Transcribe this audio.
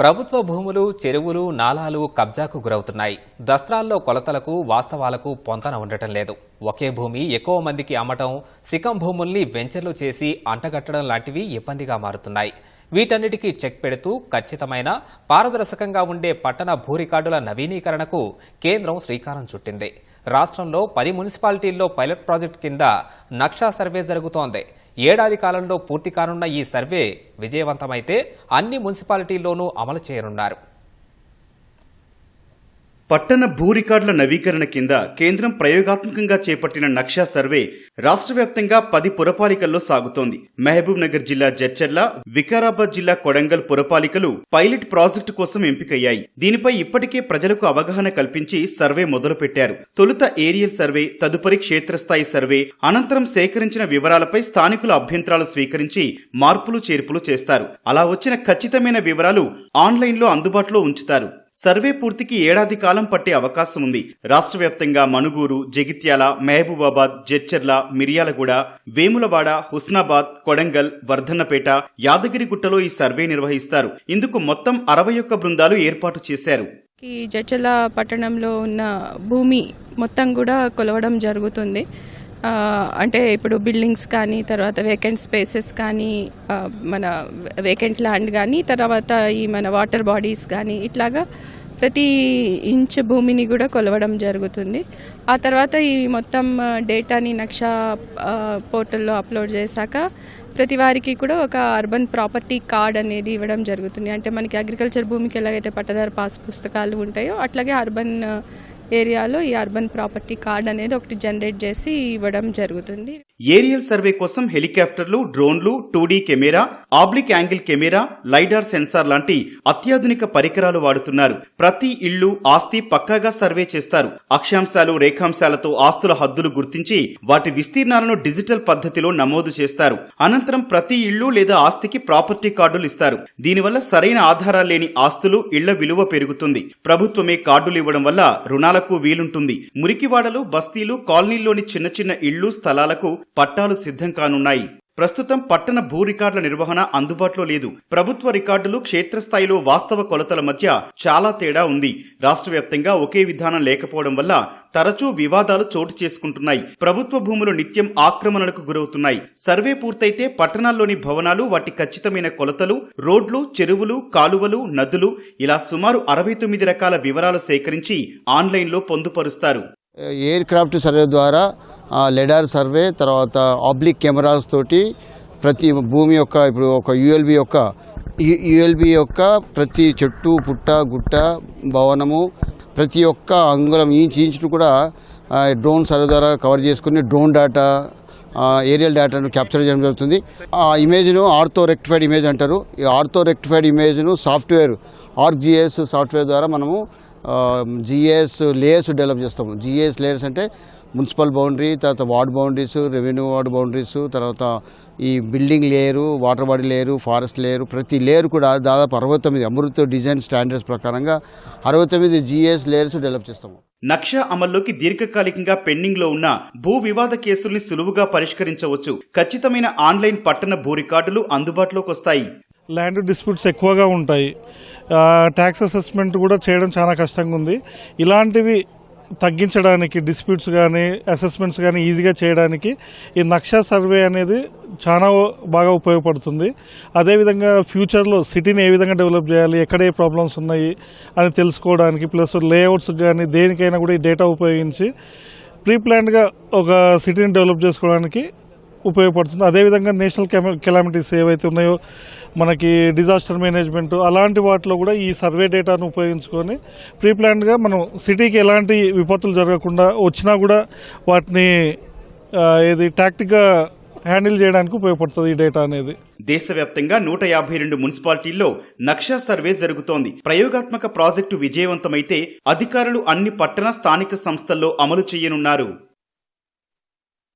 ప్రభుత్వ భూములు చెరువులు నాలాలు కబ్జాకు గురవుతున్నాయి. దస్త్రాల్లో కొలతలకు వాస్తవాలకు పొంతన ఉండటం లేదు. ఒకే భూమి ఎక్కువ మందికి అమ్మటం సికం భూముల్ని వెంచర్లు చేసి అంటగట్టడం లాంటివి ఇబ్బందిగా మారుతున్నాయి. వీటన్నిటికీ చెక్ పెడుతూ ఖచ్చితమైన పారదర్శకంగా ఉండే పట్టణ భూ రికార్డుల నవీకరణకు కేంద్రం శ్రీకారం చుట్టింది. రాష్ట్రంలో పది మున్సిపాలిటీల్లో పైలట్ ప్రాజెక్టు కింద నక్షా సర్వే జరుగుతోంది. ఏడాది కాలంలో పూర్తి కానున్న ఈ సర్వే విజయవంతమైతే అన్ని మున్సిపాలిటీల్లోనూ అమలు చేయనున్నారు. పట్టణ భూ రికార్డుల నవీకరణ కింద కేంద్రం ప్రయోగాత్మకంగా చేపట్టిన నక్షా సర్వే రాష్ట్ర వ్యాప్తంగా పది పురపాలికల్లో సాగుతోంది. మహబూబ్ నగర్ జిల్లా జడ్చర్ల వికారాబాద్ జిల్లా కొడంగల్ పురపాలికలు పైలట్ ప్రాజెక్టు కోసం ఎంపికయ్యాయి. దీనిపై ఇప్పటికే ప్రజలకు అవగాహన కల్పించి సర్వే మొదలుపెట్టారు. తొలుత ఏరియల్ సర్వే తదుపరి క్షేత్రస్థాయి సర్వే అనంతరం సేకరించిన వివరాలపై స్థానికుల అభ్యంతరాలు స్వీకరించి మార్పులు చేర్పులు చేస్తారు. అలా వచ్చిన ఖచ్చితమైన వివరాలు ఆన్లైన్లో అందుబాటులో ఉంచుతారు. సర్వే పూర్తికి ఏడాది కాలం పట్టే అవకాశం ఉంది. రాష్ట్ర వ్యాప్తంగా మణుగూరు జగిత్యాల మహబూబాబాద్ జడ్చర్ల మిర్యాలగూడ వేములవాడ హుస్నాబాద్ కొడంగల్ వర్ధన్నపేట యాదగిరిగుట్టలో ఈ సర్వే నిర్వహిస్తారు. ఇందుకు మొత్తం అరవై ఒక్క బృందాలు ఏర్పాటు చేశారు. ఈ పట్టణంలో ఉన్న భూమి మొత్తం కూడా కొలవడం జరుగుతుంది. అంటే ఇప్పుడు బిల్డింగ్స్ కానీ తర్వాత వేకెంట్ స్పేసెస్ కానీ మన వేకెంట్ ల్యాండ్ కానీ తర్వాత ఈ మన వాటర్ బాడీస్ కానీ ఇట్లాగా ప్రతి ఇంచ్ భూమిని కూడా కొలవడం జరుగుతుంది. ఆ తర్వాత ఈ మొత్తం డేటాని నక్షా పోర్టల్లో అప్లోడ్ చేశాక ప్రతి వారికి కూడా ఒక అర్బన్ ప్రాపర్టీ కార్డ్ అనేది ఇవ్వడం జరుగుతుంది. అంటే మనకి అగ్రికల్చర్ భూమికి ఎలాగైతే పట్టదారు పాస్ పుస్తకాలు ఉంటాయో అట్లాగే అర్బన్ ఏరియాలో ఈ అర్బన్ ప్రాపర్టీ కార్డ్ అనేది ఒకటి జనరేట్ చేసి ఇవ్వడం జరుగుతుంది. ఏరియల్ సర్వే కోసం హెలికాప్టర్లు డ్రోన్లు two camera oblique angle camera lidar sensor లాంటి అత్యాధునిక పరికరాలు వాడుతున్నారు. ప్రతి ఇళ్ళు ఆస్తి పక్కాగా సర్వే చేస్తారు. అక్షాంశాలు రేఖాంశాలతో ఆస్తుల హద్దులు గుర్తించి వాటి విస్తీర్ణాలను డిజిటల్ పద్ధతిలో నమోదు చేస్తారు. అనంతరం ప్రతి ఇళ్ళు లేదా ఆస్తికి ప్రాపర్టీ కార్డులు ఇస్తారు. దీనివల్ల సరైన ఆధారాలు లేని ఆస్తులు ఇళ్ళ విలువ పెరుగుతుంది. ప్రభుత్వమే కార్డులు ఇవ్వడం వల్ల నిర్మాణాలకు వీలుంటుంది. మురికివాడలు బస్తీలు కాలనీల్లోని చిన్న చిన్న ఇళ్ళు స్థలాలకు పట్టాలు సిద్ధం కానున్నాయి. ప్రస్తుతం పట్టణ భూ రికార్డుల నిర్వహణ అందుబాటులో లేదు. ప్రభుత్వ రికార్డులు క్షేత్రస్థాయిలో వాస్తవ కొలతల మధ్య చాలా తేడా ఉంది. రాష్ట్ర వ్యాప్తంగా ఒకే విధానం లేకపోవడం వల్ల తరచూ వివాదాలు చోటు చేసుకుంటున్నాయి. ప్రభుత్వ భూములు నిత్యం ఆక్రమణలకు గురవుతున్నాయి. సర్వే పూర్తయితే పట్టణాల్లోని భవనాలు వాటి ఖచ్చితమైన కొలతలు రోడ్లు చెరువులు కాలువలు నదులు ఇలా సుమారు అరవై తొమ్మిది రకాల వివరాలు సేకరించి ఆన్లైన్లో పొందుపరుస్తారు. ఎయిర్ క్రాఫ్ట్ సర్వే ద్వారా లెడార్ సర్వే తర్వాత ఆబ్లిక్ కెమెరాస్ తోటి ప్రతి భూమి యొక్క ఇప్పుడు ఒక యుఎల్బి యొక్క యుఎల్బి యొక్క ప్రతి చెట్టు పుట్ట గుట్ట భవనము ప్రతి ఒక్క అంగుళం ఇంచ్ ఇంచును కూడా డ్రోన్ సర్వే ద్వారా కవర్ చేసుకుని డ్రోన్ డేటా ఏరియల్ డేటాను క్యాప్చర్ చేయడం జరుగుతుంది. ఆ ఇమేజ్ను ఆర్థో రెక్టిఫైడ్ ఇమేజ్ అంటారు. ఈ ఆర్థో రెక్టిఫైడ్ ఇమేజ్ను సాఫ్ట్వేర్ ఆర్జిఎస్ సాఫ్ట్వేర్ ద్వారా మనము జిఎస్ లేయర్స్ డెవలప్ చేస్తాము. జిఎస్ లేయర్స్ అంటే మున్సిపల్ బౌండరీ తర్వాత ward boundaries revenue ward boundaries తర్వాత ఈ building layer water body layer forest layer ప్రతి లేయర్ కూడా దాదాపు అరవై తొమ్మిది అమృత డిజైన్ స్టాండర్డ్స్ ప్రకారంగా అరవై తొమ్మిది జిఎస్ లేయర్స్ డెవలప్ చేస్తాము. నక్షా అమల్లోకి దీర్ఘకాలికంగా పెండింగ్లో ఉన్న భూ వివాద కేసుల్ని సులువుగా పరిష్కరించవచ్చు. ఖచ్చితమైన ఆన్లైన్ పట్టణ భూ రికార్డులు అందుబాటులోకి వస్తాయి ల్యాండ్ డిస్ప్యూట్స్ ఎక్కువగా ఉంటాయి. ట్యాక్స్ అసెస్మెంట్ కూడా చేయడం చాలా కష్టంగా ఉంది. ఇలాంటివి తగ్గించడానికి డిస్ప్యూట్స్ కానీ అసెస్మెంట్స్ కానీ ఈజీగా చేయడానికి ఈ నక్షా సర్వే అనేది చాలా బాగా ఉపయోగపడుతుంది. అదేవిధంగా ఫ్యూచర్లో సిటీని ఏ విధంగా డెవలప్ చేయాలి ఎక్కడ ఏ ప్రాబ్లమ్స్ ఉన్నాయి అని తెలుసుకోవడానికి ప్లస్ లేఅవుట్స్ కానీ దేనికైనా కూడా ఈ డేటా ఉపయోగించి ప్రీ ప్లాన్డ్గా ఒక సిటీని డెవలప్ చేసుకోవడానికి ఉపయోగపడుతుంది. అదేవిధంగా నేషనల్ కెలామిటీస్ ఏవైతే ఉన్నాయో మనకి డిజాస్టర్ మేనేజ్మెంట్ అలాంటి వాటిలో కూడా ఈ సర్వే డేటాను ఉపయోగించుకొని ప్రీప్లాన్డ్గా మనం సిటీకి ఎలాంటి విపత్తులు జరగకుండా వచ్చినా కూడా వాటిని ఏది టాక్టిక్గా హ్యాండిల్ చేయడానికి ఉపయోగపడుతుంది ఈ డేటా అనేది. దేశవ్యాప్తంగా నూట యాభై రెండు మున్సిపాలిటీల్లో నక్షా సర్వే జరుగుతోంది. ప్రయోగాత్మక ప్రాజెక్టు విజయవంతమైతే అధికారులు అన్ని పట్టణ స్థానిక సంస్థల్లో అమలు చేయనున్నారు.